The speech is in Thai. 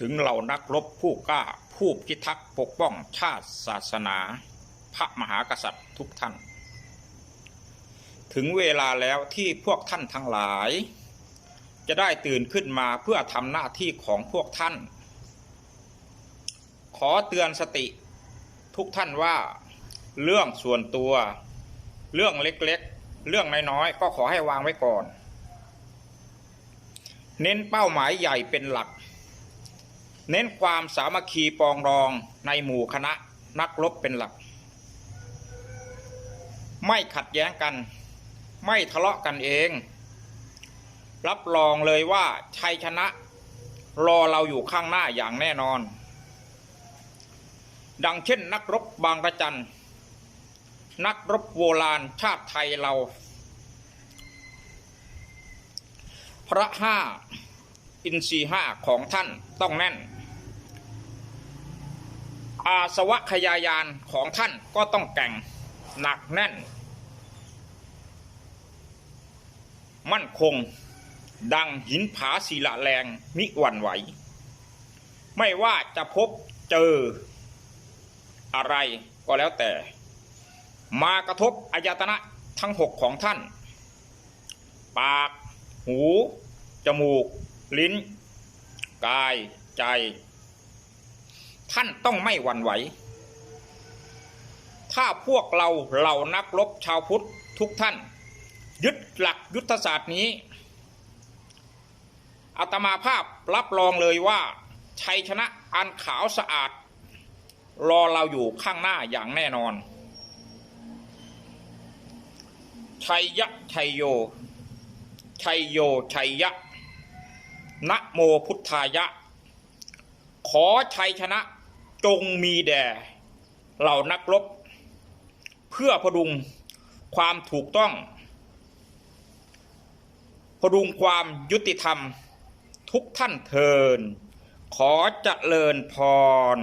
ถึงเหล่านักรบผู้กล้าผู้พิทักษ์ปกป้องชาติศาสนา พระมหากษัตริย์ทุกท่าน ถึงเวลาแล้วที่พวกท่านทั้งหลาย จะได้ตื่นขึ้นมาเพื่อทำหน้าที่ของพวกท่าน ขอเตือนสติทุกท่านว่า เรื่องส่วนตัว เรื่องเล็กๆ เรื่องน้อยๆ ก็ขอให้วางไว้ก่อน เน้นเป้าหมายใหญ่เป็นหลัก เน้นความสามัคคีปองรองในหมู่คณะนักรบเป็นหลัก ไม่ขัดแย้งกัน ไม่ทะเลาะกันเอง รับรองเลยว่าชัยชนะ รอเราอยู่ข้างหน้าอย่างแน่นอน ดังเช่นนักรบบางระจัน นักรบโบราณชาติไทยเรา พระห้าอินทรีห้าของท่านต้องแน่น อาสวะขยายานของท่านก็ต้องแก่งหนักแน่น มั่นคง ดังหินผาศิละแรงมิหวั่นไหว ไม่ว่าจะพบเจออะไรก็แล้วแต่ มากระทบอายตนะทั้งหกของท่าน ปาก หู จมูก ลิ้น กาย ใจ ท่านต้องไม่หวั่นไหว ถ้าพวกเราเหล่านักรบชาวพุทธทุกท่าน ยึดหลักยุทธศาสตร์นี้อาตมาภาพรับรองเลยว่า ชัยชนะอันขาวสะอาด รอเราอยู่ข้างหน้าอย่างแน่นอน ชัยยะชัยโย ชัยโย ชัยยะนะโมพุทธายะ ขอชัยชนะ จงมีแด่เหล่านักรบ เพื่อพดุงความถูกต้อง พดุงความยุติธรรม ทุกท่านเทิน ขอจเจริญพร